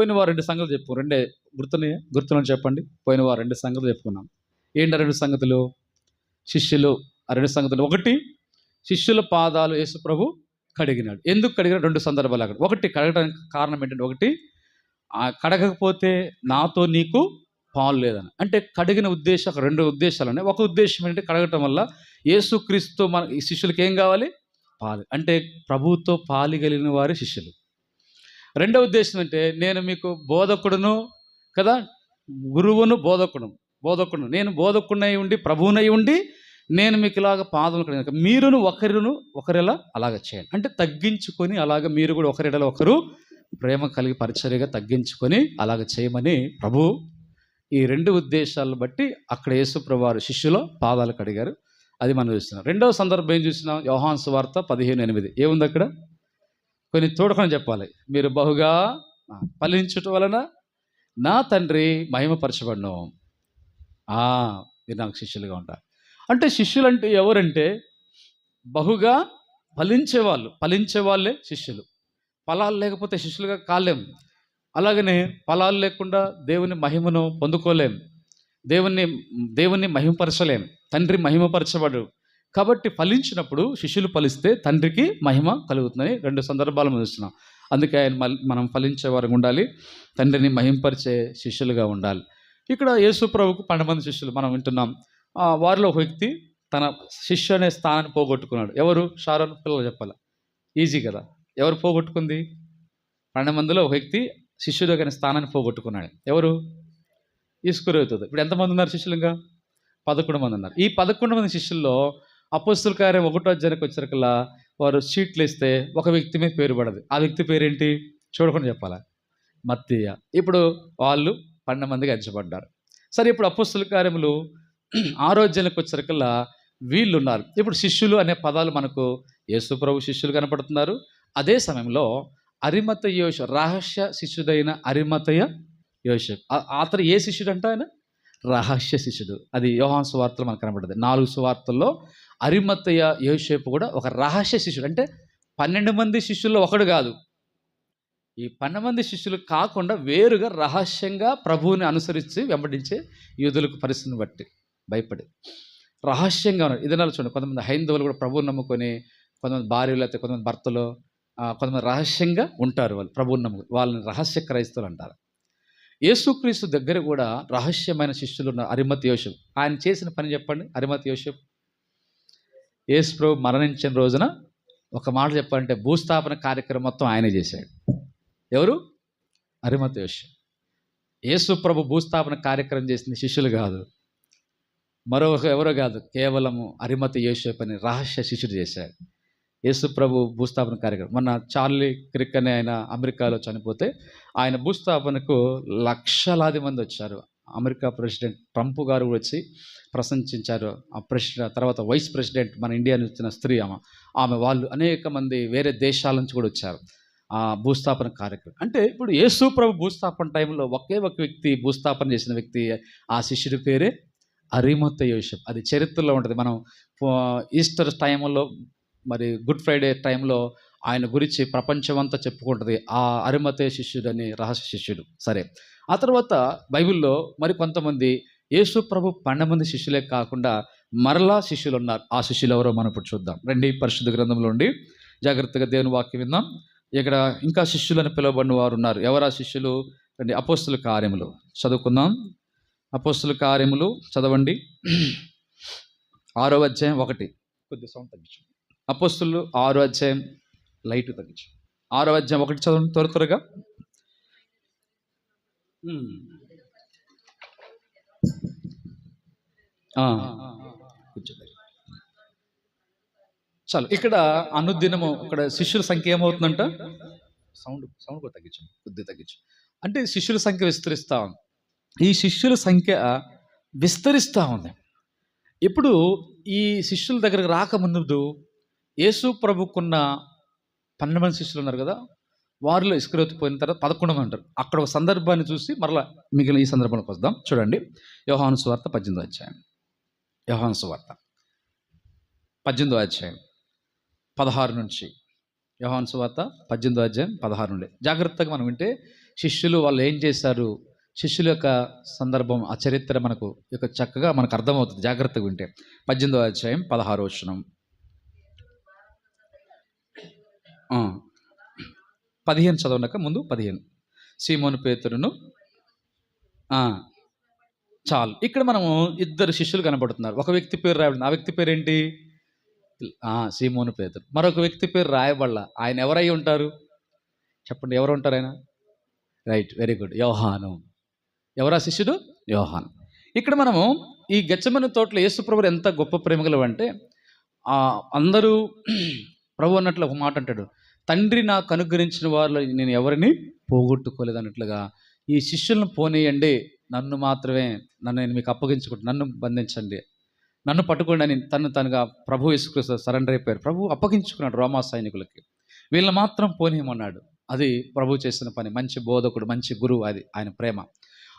పోయిన వారు రెండు సంగతులు చెప్పు. రెండే గుర్తుని గుర్తులను చెప్పండి. పోయిన వారు రెండు సంగతులు చెప్పుకున్నాం. ఏంటి రెండు సంగతులు? శిష్యులు ఆ రెండు సంగతులు. ఒకటి శిష్యుల పాదాలు యేసు ప్రభు కడిగినాడు. ఎందుకు కడిగినాడు? రెండు సందర్భాలు అక్కడ. ఒకటి కడగడానికి కారణం ఏంటంటే ఒకటి కడగకపోతే నాతో నీకు పాలు లేదని. అంటే కడిగిన ఉద్దేశం ఒక రెండు ఉద్దేశాలు ఉన్నాయి. ఒక ఉద్దేశం ఏంటంటే కడగటం వల్ల యేసుక్రీస్తు మన శిష్యులకి ఏం కావాలి? పాలు. అంటే ప్రభుతో పాలిగలిగిన వారి శిష్యులు. రెండవ ఉద్దేశం అంటే నేను మీకు బోధకుడును కదా? గురువును బోధకుడు బోధకుడు నేను బోధకుడినై ఉండి ప్రభువునై ఉండి నేను మీకు ఇలాగ పాదములు కడిగిన మీరును ఒకరిను ఒకరిలా అలాగ చేయండి. అంటే తగ్గించుకొని అలాగ మీరు కూడా ఒకరిడల ఒకరు ప్రేమ కలిగి పరిచర్యగా తగ్గించుకొని అలాగ చేయమని ప్రభు ఈ రెండు ఉద్దేశాలను బట్టి అక్కడ యేసుప్రభువారు శిష్యుల పాదాలు కడిగారు. అది మనం చూస్తున్నాం. రెండవ సందర్భం ఏం చూసినాం యోహాన్స్ వార్త పదిహేను ఎనిమిది. ఏముంది అక్కడ? కొన్ని తోడుకొని చెప్పాలి. మీరు బహుగా ఫలించుట వలన నా తండ్రి మహిమపరచబడను. ఆ, మీరు నాకు శిష్యులుగా ఉంటారు అంటే శిష్యులు అంటే ఎవరంటే బహుగా ఫలించే వాళ్ళు ఫలించే వాళ్ళే శిష్యులు. ఫలాలు లేకపోతే శిష్యులుగా కాలేం. అలాగనే ఫలాలు లేకుండా దేవుని మహిమను పొందుకోలేం. దేవుని దేవుని మహిమపరచలేం. తండ్రి మహిమపరచబడు. కాబట్టి ఫలించినప్పుడు శిష్యులు ఫలిస్తే తండ్రికి మహిమ కలుగుతుందని రెండు సందర్భాలు చూస్తున్నాం. అందుకే ఆయన మనం ఫలించే వారికి ఉండాలి తండ్రిని మహింపరిచే శిష్యులుగా ఉండాలి. ఇక్కడ యేసు ప్రభుకు పన్నెండు మంది శిష్యులు మనం వింటున్నాం. ఆ, వారిలో ఒక వ్యక్తి తన శిష్యు అనే స్థానాన్ని పోగొట్టుకున్నాడు. ఎవరు? షారోన్ పిల్లలు చెప్పాలి? ఈజీ కదా. ఎవరు పోగొట్టుకుంది? పన్నెండు మందిలో ఒక వ్యక్తి శిష్యుడు అనే స్థానాన్ని పోగొట్టుకున్నాడు. ఎవరు? ఈసుకురవుతుంది ఇప్పుడు ఎంతమంది ఉన్నారు శిష్యులు ఇంకా? పదకొండు మంది ఉన్నారు. ఈ పదకొండు మంది శిష్యుల్లో అపోస్తుల కార్యం ఒకటో అధ్యాయానికి వచ్చేసరికల్లా వారు షీట్లు ఇస్తే ఒక వ్యక్తి మీద పేరు పడదు. ఆ వ్యక్తి పేరేంటి? చూడకుండా చెప్పాలా? మత్తయ్య ఇప్పుడు వాళ్ళు పన్నెండు మందికి ఎంచబడ్డారు. సరే ఇప్పుడు అపోస్తుల కార్యములు ఆరోగ్యానికి వచ్చేసరికల్లా వీళ్ళు ఉన్నారు ఇప్పుడు శిష్యులు అనే పదాలు మనకు యేసు ప్రభు శిష్యులు కనపడుతున్నారు. అదే సమయంలో అరిమత యోష రహస్య శిష్యుడైన అరిమతయ యోష. అతను ఏ శిష్యుడు అంట ఆయన? రహస్య శిష్యుడు. అది యోహాన్ సువార్తలు మనకు కనబడుతుంది నాలుగు సువార్తల్లో అరిమత్తయ్య యోషేపు కూడా ఒక రహస్య శిష్యుడు. అంటే పన్నెండు మంది శిష్యుల్లో ఒకడు కాదు. ఈ పన్నెండు మంది శిష్యులు కాకుండా వేరుగా రహస్యంగా ప్రభువుని అనుసరించి వెంబడించే యూదులకు పరిస్థితిని బట్టి భయపడి రహస్యంగా ఉన్నారు. ఇది చూడండి కొంతమంది హైందవులు కూడా ప్రభువుని నమ్ముకొని కొంతమంది భార్యలు అయితే కొంతమంది భర్తలు కొంతమంది రహస్యంగా ఉంటారు వాళ్ళు. ప్రభువుని నమ్ముకొని వాళ్ళని రహస్య క్రైస్తవులు అంటారు. యేసుక్రీస్తు దగ్గర కూడా రహస్యమైన శిష్యులు ఉన్నారు అరిమతి యోషం ఆయన చేసిన పని చెప్పండి అరిమతి యోషం యేసు ప్రభు మరణించిన రోజున ఒక మాట చెప్పాలంటే భూస్థాపన కార్యక్రమం మొత్తం ఆయనే చేశాడు. ఎవరు? అరిమత యోషం. యేసు ప్రభు భూస్థాపన కార్యక్రమం చేసింది శిష్యులు కాదు. మరో ఎవరో కాదు కేవలము అరిమతి యేసు పని రహస్య శిష్యుడు చేశాడు. యేసు ప్రభు భూస్థాపన కార్యక్రమం. మొన్న చార్లీ క్రిక్ అనే ఆయన అమెరికాలో చనిపోతే ఆయన భూస్థాపనకు లక్షలాది మంది వచ్చారు. అమెరికా ప్రెసిడెంట్ ట్రంప్ గారు వచ్చి ప్రశంసించారు. ఆ ప్రెసిడెంట్ తర్వాత వైస్ ప్రెసిడెంట్ మన ఇండియా నుంచి వచ్చిన స్త్రీ ఆమె. ఆమె వాళ్ళు అనేక మంది వేరే దేశాల నుంచి కూడా వచ్చారు. ఆ భూస్థాపన కార్యక్రమం. అంటే ఇప్పుడు యేసు ప్రభు భూస్థాపన టైంలో ఒకే ఒక వ్యక్తి భూస్థాపన చేసిన వ్యక్తి ఆ శిష్యుడి పేరే అరిమత యోషం అది చరిత్రలో ఉంటుంది. మనం ఈస్టర్ టైంలో మరి గుడ్ ఫ్రైడే టైంలో ఆయన గురించి ప్రపంచమంతా చెప్పుకుంటుంది. ఆ అరిమతే శిష్యుడు అని రహస్య శిష్యుడు. సరే. ఆ తర్వాత బైబిల్లో మరి కొంతమంది యేసు ప్రభు పన్నెండు మంది శిష్యులే కాకుండా మరలా శిష్యులు ఉన్నారు ఆ శిష్యులు ఎవరో మనం ఇప్పుడు చూద్దాం. రండి పరిశుద్ధ గ్రంథంలో ఉండి జాగ్రత్తగా దేవుని వాక్యం విందాం. ఇక్కడ ఇంకా శిష్యులని పిలువబడిన వారు ఉన్నారు. ఎవరా శిష్యులు? రండి అపోస్తుల కార్యములు. చదువుకుందాం. అపోస్తుల కార్యములు చదవండి. ఆరో అధ్యాయం ఒకటి. కొద్ది సౌండ్ తగ్గించు. అపోస్తులు ఆరో అధ్యాయం లైట్ తగ్గించు. ఆరో అధ్యాయం ఒకటి చదవండి త్వర త్వరగా. చాలు. ఇక్కడ అనుదినము ఇక్కడ శిష్యుల సంఖ్య ఏమవుతుందంట? సౌండ్ సౌండ్ కూడా తగ్గించు కొద్ది తగ్గించు. అంటే శిష్యుల సంఖ్య విస్తరిస్తా ఉంది. ఈ శిష్యుల సంఖ్య విస్తరిస్తూ ఉంది. ఇప్పుడు ఈ శిష్యుల దగ్గరకు రాకముందు యేసు ప్రభుకున్న పన్నెండు మంది శిష్యులు ఉన్నారు కదా వారిలో ఇస్కరోతు పోయిన తర్వాత పదకొండు మంది ఉంటారు. అక్కడ ఒక సందర్భాన్ని చూసి మరలా మిగిలిన ఈ సందర్భానికి వద్దాం. చూడండి యోహాను సువార్త పద్దెనిమిదో అధ్యాయం. యోహాను సువార్త పద్దెనిమిదో అధ్యాయం పదహారు నుంచి. యోహాను సువార్త పద్దెనిమిదో అధ్యాయం పదహారు నుండి. జాగ్రత్తగా మనం వింటే శిష్యులు వాళ్ళు ఏం చేశారు? శిష్యుల యొక్క సందర్భం ఆ చరిత్ర మనకు యొక్క చక్కగా మనకు అర్థమవుతుంది. జాగ్రత్తగా వింటే. పద్దెనిమిదో అధ్యాయం పదహారు వచనం ఆ, పదిహేను చదవనక ముందు పదిహేను. సీమోను పేతురును చాలు. ఇక్కడ మనము ఇద్దరు శిష్యులు కనబడుతున్నారు. ఒక వ్యక్తి పేరు రాయబడింది. ఆ వ్యక్తి పేరు ఏంటి సీమోను పేతురు. మరొక వ్యక్తి పేరు రాయబడల. ఆయన ఎవరై ఉంటారు? చెప్పండి ఎవరు ఉంటారు ఆయన? Right very good. యోహాను. ఎవరా శిష్యుడు? యోహాన్. ఇక్కడ మనము ఈ గచ్చమని తోటలో యేసుప్రభు ఎంత గొప్ప ప్రేమగలవు అంటే అందరూ ప్రభు అన్నట్లు ఒక మాట అంటాడు. తండ్రి నాకు అనుగ్రహించిన వారిలో నేను ఎవరిని పోగొట్టుకోలేదు అన్నట్లుగా ఈ శిష్యులను పోనీయండి. నన్ను మాత్రమే నన్ను నేను మీకు అప్పగించుకుంటు నన్ను బంధించండి. నన్ను పట్టుకోండి అని తను తనుగా ప్రభు యేసుక్రీస్తు సరెండర్ అయిపోయారు ప్రభు అప్పగించుకున్నాడు రోమా సైనికులకి. వీళ్ళని మాత్రం పోనీయమన్నాడు. అది ప్రభు చేసిన పని. మంచి బోధకుడు మంచి గురువు అది ఆయన ప్రేమ.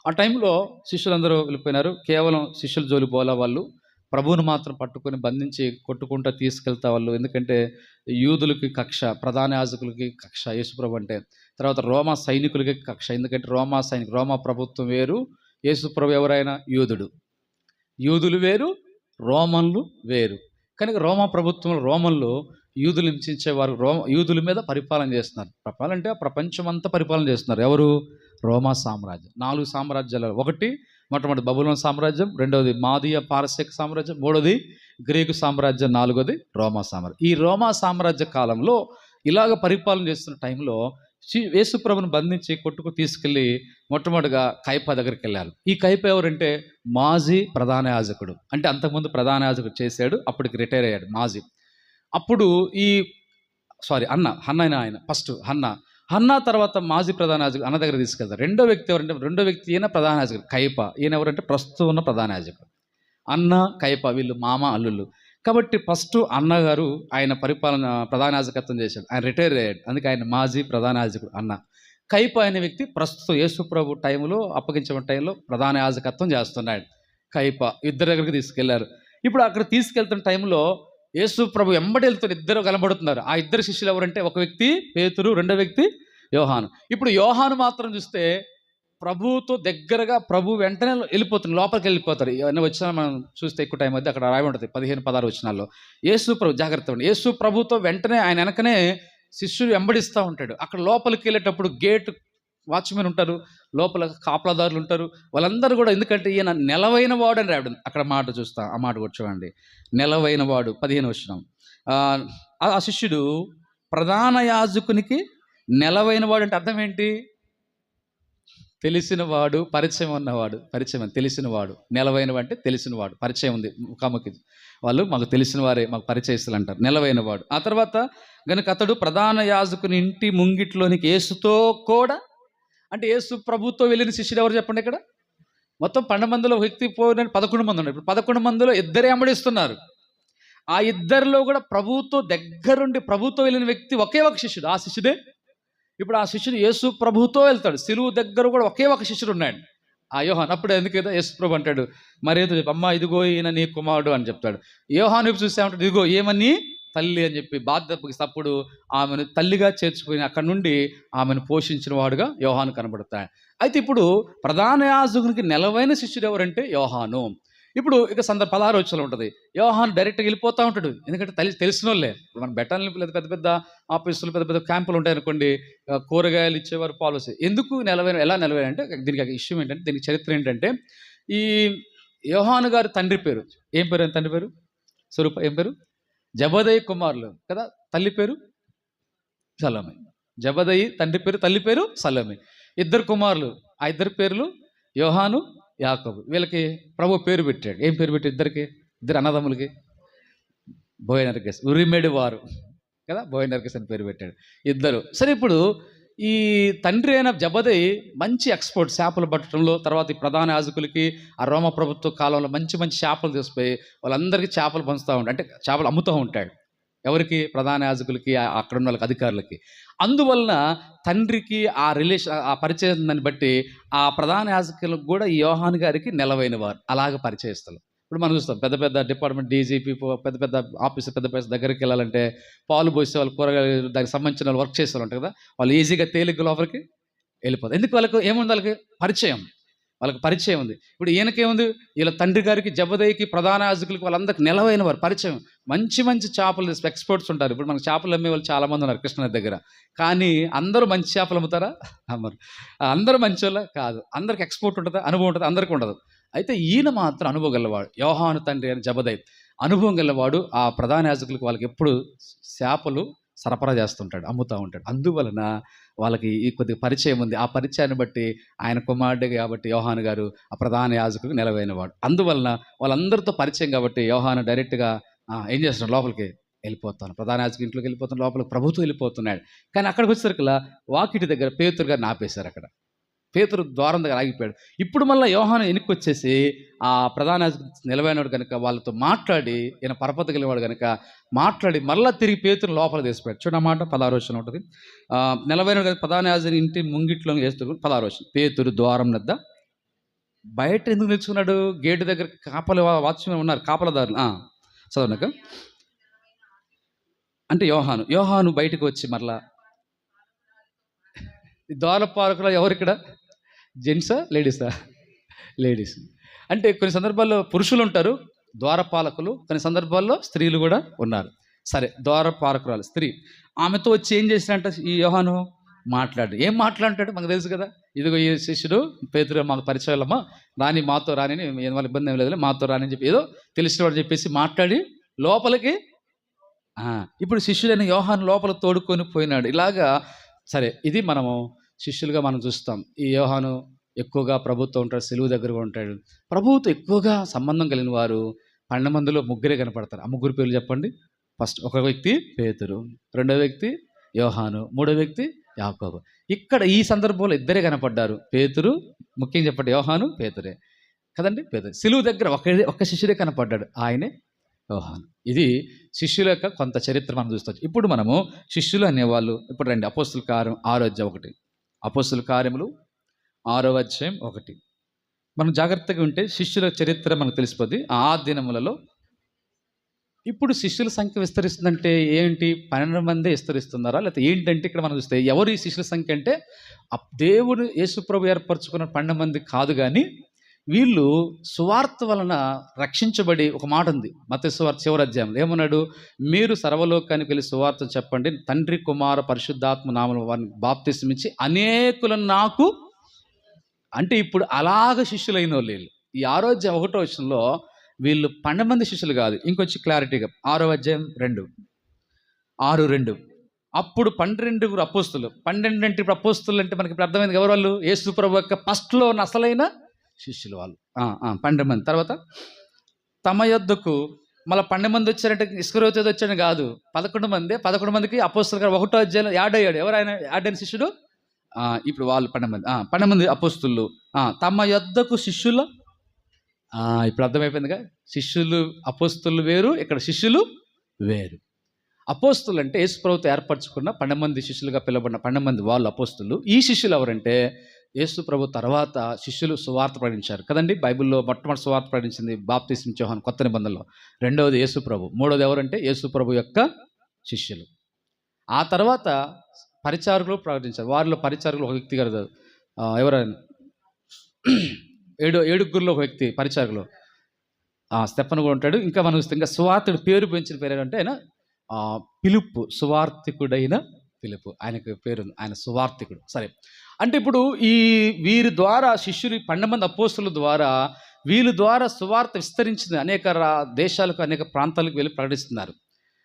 ఆ టైంలో శిష్యులందరూ వెళ్ళిపోయినారు. కేవలం శిష్యుల జోలి పోలా వాళ్ళు? ప్రభువును మాత్రం పట్టుకొని బంధించి కొట్టుకుంటూ తీసుకెళ్తా వాళ్ళు. ఎందుకంటే యూదులకి కక్ష ప్రధాన యాజకులకి కక్ష యేసుప్రభు అంటే. తర్వాత రోమా సైనికులకి కక్ష. ఎందుకంటే రోమా సైనిక రోమా ప్రభుత్వం వేరు యేసుప్రభు ఎవరైనా? యూదుడు. యూదులు వేరు రోమన్లు వేరు. కనుక రోమా ప్రభుత్వం రోమన్లు యూదులు హింసించేవారు రోమ యూదుల మీద పరిపాలన చేస్తున్నారు. పరిపాలన అంటే ప్రపంచం అంతా పరిపాలన చేస్తున్నారు. ఎవరు? రోమా సామ్రాజ్యం. నాలుగు సామ్రాజ్యాలు ఒకటి మొట్టమొదటి బబులోన్ సామ్రాజ్యం రెండవది మాదియ పారసిక సామ్రాజ్యం మూడవది గ్రీకు సామ్రాజ్యం నాలుగోది రోమా సామ్రాజ్యం. ఈ రోమా సామ్రాజ్య కాలంలో ఇలాగ పరిపాలన చేస్తున్న టైంలో శ్రీ- యేసుప్రభుని బంధించి కొట్టుకు తీసుకెళ్ళి మొట్టమొదటిగా కైప దగ్గరికి వెళ్ళారు. ఈ కైప ఎవరంటే మాజీ ప్రధాన యాజకుడు. అంటే అంతకుముందు ప్రధాన యాజకుడు చేశాడు అప్పటికి రిటైర్ అయ్యాడు మాజీ. అప్పుడు ఈ సారీ అన్న హన్న ఆయన ఫస్ట్ హన్న అన్న తర్వాత మాజీ ప్రధాన యాజకుడు అన్న దగ్గర తీసుకెళ్తారు. రెండో వ్యక్తి ఎవరంటే రెండో వ్యక్తి ఈయన ప్రధాన యాజకుడు కైప. ఈయన ఎవరంటే ప్రస్తుతం ఉన్న ప్రధాన యాజకుడు. అన్న కైప వీళ్ళు మామ అల్లుళ్ళు. కాబట్టి ఫస్ట్ అన్నగారు ఆయన పరిపాలన ప్రధాన యాజకత్వం చేశాడు. ఆయన రిటైర్ అయ్యాడు. అందుకే ఆయన మాజీ ప్రధాన యాజకుడు అన్న. కైప అనే వ్యక్తి ప్రస్తుతం యేసుప్రభు టైంలో అప్పగించిన టైంలో ప్రధాన యాజకత్వం చేస్తున్నాడు. కైప ఇద్దరి దగ్గరికి తీసుకెళ్ళారు. ఇప్పుడు అక్కడ తీసుకెళ్తున్న టైంలో యేసు ప్రభు వెంబడి వెళ్తున్న ఇద్దరు కనబడుతున్నారు. ఆ ఇద్దరు శిష్యులు ఎవరంటే ఒక వ్యక్తి పేతురు రెండో వ్యక్తి యోహాను. ఇప్పుడు యోహాను మాత్రం చూస్తే ప్రభువుతో దగ్గరగా ప్రభు వెంటనే వెళ్ళిపోతుంది లోపలికి వెళ్ళిపోతారు ఇవన్నీ వచ్చినా మనం చూస్తే ఎక్కువ టైం అయితే అక్కడ రాయి ఉంటుంది పదిహేను పదహారు వచ్చినాల్లో యేసు ప్రభు జాగ్రత్త ఉండి యేసు ప్రభుతో వెంటనే ఆయన వెనకనే శిష్యుడు వెంబడిస్తూ ఉంటాడు. అక్కడ లోపలికి వెళ్ళేటప్పుడు గేట్ వాచ్మెన్ ఉంటారు లోపల కాపలాదారులు ఉంటారు. వాళ్ళందరూ కూడా ఎందుకంటే ఈయన నెలవైన వాడు అని రాయడం అక్కడ మాట చూస్తా ఆ మాట కూడా చూడండి. నెలవైన వాడు పదిహేను వచ్చినాం ఆ శిష్యుడు ప్రధాన యాజకునికి నెలవైన వాడు అంటే అర్థం ఏంటి? తెలిసినవాడు పరిచయం ఉన్నవాడు పరిచయం తెలిసినవాడు నెలవైన అంటే తెలిసినవాడు పరిచయం ఉంది. ముఖాముఖి వాళ్ళు మాకు తెలిసిన వారే మాకు పరిచయస్తులు అంటారు. నెలవైన వాడు ఆ తర్వాత గనుక అతడు ప్రధాన యాజకుని ఇంటి ముంగిట్లోనికి ఏసుతో కూడా అంటే ఏసు ప్రభుతో వెళ్ళిన శిష్యుడు ఎవరు చెప్పండి ఇక్కడ? మొత్తం పన్నెండు మందిలో వ్యక్తి పోయిన పదకొండు మంది ఉన్నారు. ఇప్పుడు పదకొండు మందిలో ఇద్దరే అమ్మడిస్తున్నారు ఆ ఇద్దరిలో కూడా ప్రభుత్వం దగ్గరుండి ప్రభుతో వెళ్ళిన వ్యక్తి ఒకే ఒక శిష్యుడు. ఆ శిష్యుడే ఇప్పుడు ఆ శిష్యుడు యేసు ప్రభుతో వెళ్తాడు. సిలువు దగ్గర కూడా ఒకే ఒక శిష్యుడు ఉన్నాడు. ఆ యోహాన్ అప్పుడు ఎందుకేదో యేసు ప్రభు అంటాడు మరేదో చెప్పి అమ్మ ఇదిగో ఈయన నీ కుమారుడు అని చెప్తాడు. యోహాన్ వైపు చూసామంటాడు ఇదిగో ఏమని? తల్లి అని చెప్పి బాధ్యతకి తప్పుడు ఆమెను తల్లిగా చేర్చుకుని అక్కడ నుండి ఆమెను పోషించిన వాడుగా యోహాను కనబడతాడు. అయితే ఇప్పుడు ప్రధాన యాజకునికి నెలవైన శిష్యుడు ఎవరంటే యోహాను. ఇప్పుడు ఇక సందర్భ పదహారు వచ్చలో ఉంటుంది. యోహాన్ డైరెక్ట్గా వెళ్ళిపోతూ ఉంటాడు. ఎందుకంటే తల్లి తెలిసిన వాళ్ళే ఇప్పుడు మన బెటాలు పెద్ద పెద్ద పెద్ద ఆఫీసులు పెద్ద పెద్ద క్యాంపులు ఉంటాయి అనుకోండి కూరగాయలు ఇచ్చేవారు పాలసీ ఎందుకు నెలవైన ఎలా నెలవైన అంటే దీనికి ఒక ఇష్యూ ఏంటంటే దీనికి చరిత్ర ఏంటంటే ఈ యోహాను గారి తండ్రి పేరు. ఏం పేరు? తండ్రి పేరు? స్వరూప ఏం పేరు? జబదయ్ కుమారులు. కదా తల్లి పేరు? సలోమి జబదయి తండ్రి పేరు తల్లి పేరు సలోమి ఇద్దరు కుమారులు. ఆ ఇద్దరు పేర్లు యోహాను యాకబు. వీళ్ళకి ప్రభు పేరు పెట్టాడు. ఏం పేరు పెట్టి ఇద్దరికి? ఇద్దరు అన్నదమ్ములకి? బోయనర్గస్ ఉరిమేడి వారు. కదా? బోయనర్గస్ అని పేరు పెట్టాడు. ఇద్దరు. సరే ఇప్పుడు ఈ తండ్రి అయిన జబదై మంచి ఎక్స్పోర్ట్ చేపలు పట్టడంలో తర్వాత ఈ ప్రధాన యాజకులకి ఆ రోమ ప్రభుత్వ కాలంలో మంచి మంచి చేపలు తీసుకుపోయి వాళ్ళందరికీ చేపలు పంచుతూ ఉంటాడు అంటే చేపలు అమ్ముతూ ఉంటాడు. ఎవరికి? ప్రధాన యాజకులకి అక్కడ ఉన్న వాళ్ళకి అధికారులకి. అందువలన తండ్రికి ఆ రిలేషన్ ఆ పరిచయం దాన్ని బట్టి ఆ ప్రధాన యాజకులకు కూడా ఈ యోహాన్ గారికి నెలవైన వారు అలాగ పరిచయస్తులు. ఇప్పుడు మనం చూస్తాం పెద్ద పెద్ద డిపార్ట్మెంట్ డీజీపీ పెద్ద పెద్ద ఆఫీసర్ పెద్ద పెద్ద దగ్గరికి వెళ్ళాలంటే పాలు పోసే వాళ్ళు కూరగాయలు దానికి సంబంధించిన వాళ్ళు వర్క్ చేసే వాళ్ళు ఉంటారు కదా వాళ్ళు ఈజీగా తేలిగ్గా లోపలికి వెళ్ళిపోతారు. ఎందుకు వాళ్ళకు? ఏముంది వాళ్ళకి? పరిచయం. వాళ్ళకి పరిచయం ఉంది. ఇప్పుడు ఈయనకేముంది? వీళ్ళ తండ్రి గారికి జబదయ్యకి ప్రధాన యాజకులకి వాళ్ళందరికి నిలవైన వారు పరిచయం. మంచి మంచి చేపలు ఎక్స్పోర్ట్స్ ఉంటారు. ఇప్పుడు మనకు చేపలు అమ్మే వాళ్ళు చాలామంది ఉన్నారు కృష్ణ దగ్గర. కానీ అందరూ మంచి చేపలు అమ్ముతారా? అమ్మరు. అందరూ మంచి వాళ్ళ కాదు. అందరికి ఎక్స్పోర్ట్ ఉంటుందా? అనుభవం ఉంటుంది? అందరికీ ఉండదు. అయితే ఈయన మాత్రం అనుభవం గలవాడు. యోహాను తండ్రి అని జబదయ్ అనుభవం గలవాడు. ఆ ప్రధాన యాజకులకు వాళ్ళకి ఎప్పుడు చేపలు సరఫరా చేస్తుంటాడు అమ్ముతూ ఉంటాడు. అందువలన వాళ్ళకి ఈ కొద్దిగా పరిచయం ఉంది. ఆ పరిచయాన్ని బట్టి ఆయన కుమారుడు కాబట్టి యోహాను గారు ఆ ప్రధాన యాజకుడికి నిలవైనవాడు. అందువలన వాళ్ళందరితో పరిచయం కాబట్టి యోహాను డైరెక్ట్గా ఏం చేస్తున్నాడు? లోపలికి వెళ్ళిపోతాను ప్రధాన యాజకు ఇంట్లోకి వెళ్ళిపోతున్నాడు. లోపలికి ప్రభుత్వం వెళ్ళిపోతున్నాడు. కానీ అక్కడికి వచ్చేసరికి వాకిటి దగ్గర పేతురు గారిని ఆపేశారు అక్కడ. పేతురు ద్వారం దగ్గర ఆగిపోయాడు. ఇప్పుడు మళ్ళీ యోహాను వెనక్కి వచ్చేసి ఆ ప్రధాన యాజకుడు నిలవైనవాడు కనుక వాళ్ళతో మాట్లాడి ఈయన పరపతి కలిగినవాడు కనుక మాట్లాడి మళ్ళీ తిరిగి పేతురు లోపల తీసిపోయాడు చూడమాట పదారోచన ఉంటుంది నిలవైనడు కనుక ప్రధాన యాజని ఇంటి ముంగిట్లో వేస్తూ పదారోచన పేతురు ద్వారం నద్ద. బయట ఎందుకు నిల్చుకున్నాడు? గేటు దగ్గర కాపల వాచ్మెన్ ఉన్నారు కాపలదారులు. చదవనక అంటే యోహాను యోహాను బయటకు వచ్చి మరలా ఈ ద్వారపాలకులు ఎవరు ఇక్కడ? జెంట్సా లేడీసా? లేడీస్. అంటే కొన్ని సందర్భాల్లో పురుషులు ఉంటారు ద్వారపాలకులు. కొన్ని సందర్భాల్లో స్త్రీలు కూడా ఉన్నారు. సరే ద్వారపాలకురాలు స్త్రీ. ఆమెతో వచ్చి ఏం చేసినంట ఈ యోహాను? మాట్లాడు. ఏం మాట్లాడతాడు? మనకు తెలుసు కదా. ఇదిగో ఈ శిష్యుడు పేతురు మాకు పరిచయాలమ్మా రాని మాతో రాని ఏం వాళ్ళ ఇబ్బంది ఏం లేదు మాతో రాని అని చెప్పి ఏదో తెలిసినవాడు చెప్పేసి మాట్లాడి లోపలికి ఇప్పుడు శిష్యుడైన యోహాను లోపల తోడుకొని పోయినాడు. ఇలాగా సరే ఇది మనము శిష్యులుగా మనం చూస్తాం. ఈ యోహాను ఎక్కువగా ప్రభుత్వం ఉంటాడు సెలువు దగ్గరగా ఉంటాడు. ప్రభువుతో ఎక్కువగా సంబంధం కలిగిన వారు పన్నెండు మందిలో ముగ్గురే కనపడతారు. ఆ ముగ్గురు పేర్లు చెప్పండి. ఫస్ట్ ఒక వ్యక్తి పేతురు రెండో వ్యక్తి యోహాను మూడో వ్యక్తి యాకోబు. ఇక్కడ ఈ సందర్భంలో ఇద్దరే కనపడ్డారు. పేతురు ముఖ్యంగా చెప్పండి యోహాను పేతురే. కదండి? పేతురు. సిలువు దగ్గర ఒక ఒక్క శిష్యుడే కనపడ్డాడు. ఆయనే యోహాను. ఇది శిష్యుల యొక్క కొంత చరిత్ర మనం చూస్తాం. ఇప్పుడు మనము శిష్యులు అనేవాళ్ళు. ఇప్పుడు రండి అపోస్తుల కారం ఆరోగ్యం ఒకటి. అపోసుల కార్యములు ఆరో అధ్యాయం ఒకటి. మనం జాగ్రత్తగా ఉంటే శిష్యుల చరిత్ర మనకు తెలిసిపోద్ది. ఆ దినములలో ఇప్పుడు శిష్యుల సంఖ్య విస్తరిస్తుందంటే ఏంటి? పన్నెండు మంది విస్తరిస్తున్నారా? లేకపోతే ఏంటంటే ఇక్కడ మనం చూస్తే ఎవరు ఈ శిష్యుల సంఖ్య అంటే? దేవుడు యేసుప్రభు ఏర్పరచుకున్న పన్నెండు మంది కాదు కానీ వీళ్ళు సువార్త వలన రక్షించబడి ఒక మాట ఉంది. మత సువార్త చివరి అధ్యాయంలో. ఏమన్నాడు? మీరు సర్వలోకానికి వెళ్ళి సువార్త చెప్పండి. తండ్రి కుమార పరిశుద్ధాత్మ నామల వారిని బాప్తిస్మించి అనేకులను నాకు అంటే ఇప్పుడు అలాగ శిష్యులైన వాళ్ళు వీళ్ళు. ఈ ఆరోగ్య ఒకటో విషయంలో వీళ్ళు పన్నెండు మంది శిష్యులు కాదు. ఇంకొంచెం క్లారిటీగా ఆరో అధ్యాయం రెండు. ఆరు రెండు. అప్పుడు పన్నెండుగురు అపోస్తులు. పన్నెండు అంటే ఇప్పుడు అపోస్తులు అంటే మనకి ఇప్పుడు అర్థమైంది ఎవరు వాళ్ళు? యేసు ప్రభు యొక్క ఫస్ట్లో అసలైన శిష్యులు వాళ్ళు. ఆ, పన్నెండు మంది. తర్వాత తమ యొద్దకు మళ్ళీ పన్నెండు మంది వచ్చారంటే ఇసుకరోతి వచ్చాడు కాదు. పదకొండు మంది పదకొండు మందికి అపోస్తులు గారు ఒకటో అధ్యాయంలో యాడ్ అయ్యాడు. ఎవరు ఆయన? యాడ్ అయిన శిష్యుడు? ఇప్పుడు వాళ్ళు పన్నెండు మంది. పన్నెండు మంది అపోస్తులు. తమ యొద్దకు శిష్యుల? ఇప్పుడు అర్థమైపోయిందిగా. శిష్యులు అపోస్తులు వేరు ఇక్కడ శిష్యులు వేరు. అపోస్తులు అంటే యేసు ప్రభుత్వం ఏర్పరచుకున్న పన్నెండు మంది శిష్యులుగా పిలువబడిన పన్నెండు మంది వాళ్ళు అపోస్తులు. ఈ శిష్యులు ఎవరంటే యేసు ప్రభు తర్వాత శిష్యులు సువార్త ప్రకటించారు. కదండి? బైబిల్లో మొట్టమొదటి సువార్త ప్రకటించింది బాప్తిస్మ చౌహాన్ కొత్త నిబంధనలో. రెండవది యేసు ప్రభు. మూడవది ఎవరంటే? యేసు ప్రభు యొక్క శిష్యులు. ఆ తర్వాత పరిచారకులు ప్రకటించారు. వారిలో పరిచారకులు ఒక వ్యక్తి గారు. ఎవరైనా? ఏడు ఏడుగురిలో ఒక వ్యక్తి పరిచారకులు. ఆ స్టెప్పన్ కూడా ఉంటాడు. ఇంకా మనం ఇంకా సువార్తుడు పేరు పెంచిన పేరు ఏంటంటే ఆయన? పిలుపు సువార్థికుడైన పిలుపు ఆయనకు పేరు ఆయన సువార్థికుడు. సరే. అంటే ఇప్పుడు ఈ వీరి ద్వారా శిష్యులు ఈ పన్నెండు మంది అపోస్తుల ద్వారా వీళ్ళ ద్వారా సువార్త విస్తరించింది అనేక రా- దేశాలకు అనేక ప్రాంతాలకు వెళ్ళి ప్రకటిస్తున్నారు.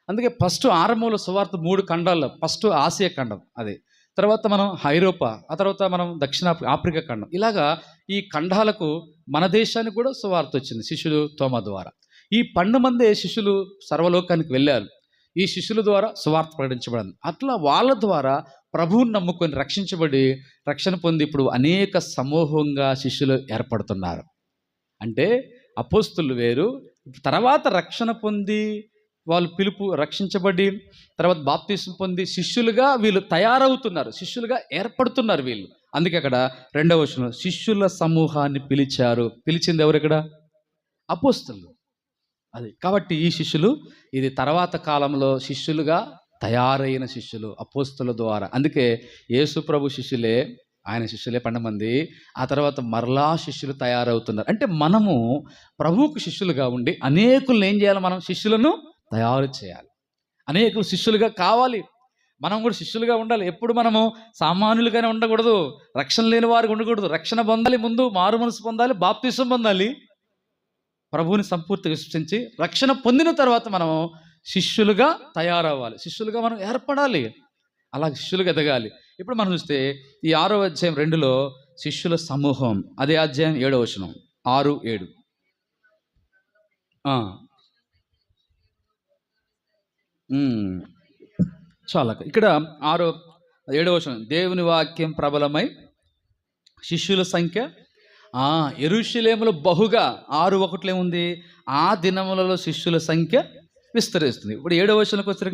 అందుకే ఫస్ట్ ఆరంభంలో సువార్త మూడు ఖండాల్లో ఫస్ట్ ఆసియా ఖండం అది. తర్వాత మనం ఐరోపా ఆ తర్వాత మనం దక్షిణ ఆఫ్రికా ఖండం. ఇలాగా ఈ ఖండాలకు మన దేశానికి కూడా సువార్త వచ్చింది శిష్యులు తోమ ద్వారా. ఈ పన్నెండు మంది శిష్యులు సర్వలోకానికి వెళ్ళారు. ఈ శిష్యుల ద్వారా సువార్త ప్రకటించబడింది. అట్లా వాళ్ళ ద్వారా ప్రభువుని నమ్ముకొని రక్షించబడి రక్షణ పొంది ఇప్పుడు అనేక సమూహంగా శిష్యులు ఏర్పడుతున్నారు. అంటే అపోస్తులు వేరు తర్వాత రక్షణ పొంది వాళ్ళు పిలుపు రక్షించబడి తర్వాత బాప్తీసం పొంది శిష్యులుగా వీళ్ళు తయారవుతున్నారు. శిష్యులుగా ఏర్పడుతున్నారు వీళ్ళు. అందుకే అక్కడ రెండవ వచనం శిష్యుల సమూహాన్ని పిలిచారు. పిలిచింది ఎవరు ఇక్కడ? అపోస్తులు. అది. కాబట్టి ఈ శిష్యులు ఇది తర్వాత కాలంలో శిష్యులుగా తయారైన శిష్యులు అపోస్తుల ద్వారా. అందుకే యేసు ప్రభు శిష్యులే ఆయన శిష్యులే పండమంది మంది. ఆ తర్వాత మరలా శిష్యులు తయారవుతున్నారు. అంటే మనము ప్రభువుకు శిష్యులుగా ఉండి అనేకులను ఏం చేయాలి మనం? శిష్యులను తయారు చేయాలి. అనేకులు శిష్యులుగా కావాలి. మనం కూడా శిష్యులుగా ఉండాలి. ఎప్పుడు మనము సామాన్యులుగానే ఉండకూడదు. రక్షణ లేని వారికి ఉండకూడదు. రక్షణ పొందాలి ముందు మారు మనసు పొందాలి బాప్తిసం పొందాలి. ప్రభువుని సంపూర్తిగా విశ్వసించి రక్షణ పొందిన తర్వాత మనం శిష్యులుగా తయారవ్వాలి. శిష్యులుగా మనం ఏర్పడాలి. అలా శిష్యులుగా ఎదగాలి. ఇప్పుడు మనం చూస్తే ఈ ఆరో అధ్యాయం రెండులో శిష్యుల సమూహం. అదే అధ్యాయం ఏడో వచనం. ఆరు ఏడు. చాలా ఇక్కడ ఆరో ఏడవ వచనం. దేవుని వాక్యం ప్రబలమై శిష్యుల సంఖ్య ఎరుషులేములు బహుగా ఆరు ఒకట్లే ఉంది ఆ దినములలో శిష్యుల సంఖ్య విస్తరిస్తుంది. ఇప్పుడు ఏడవ వచనకు వచ్చే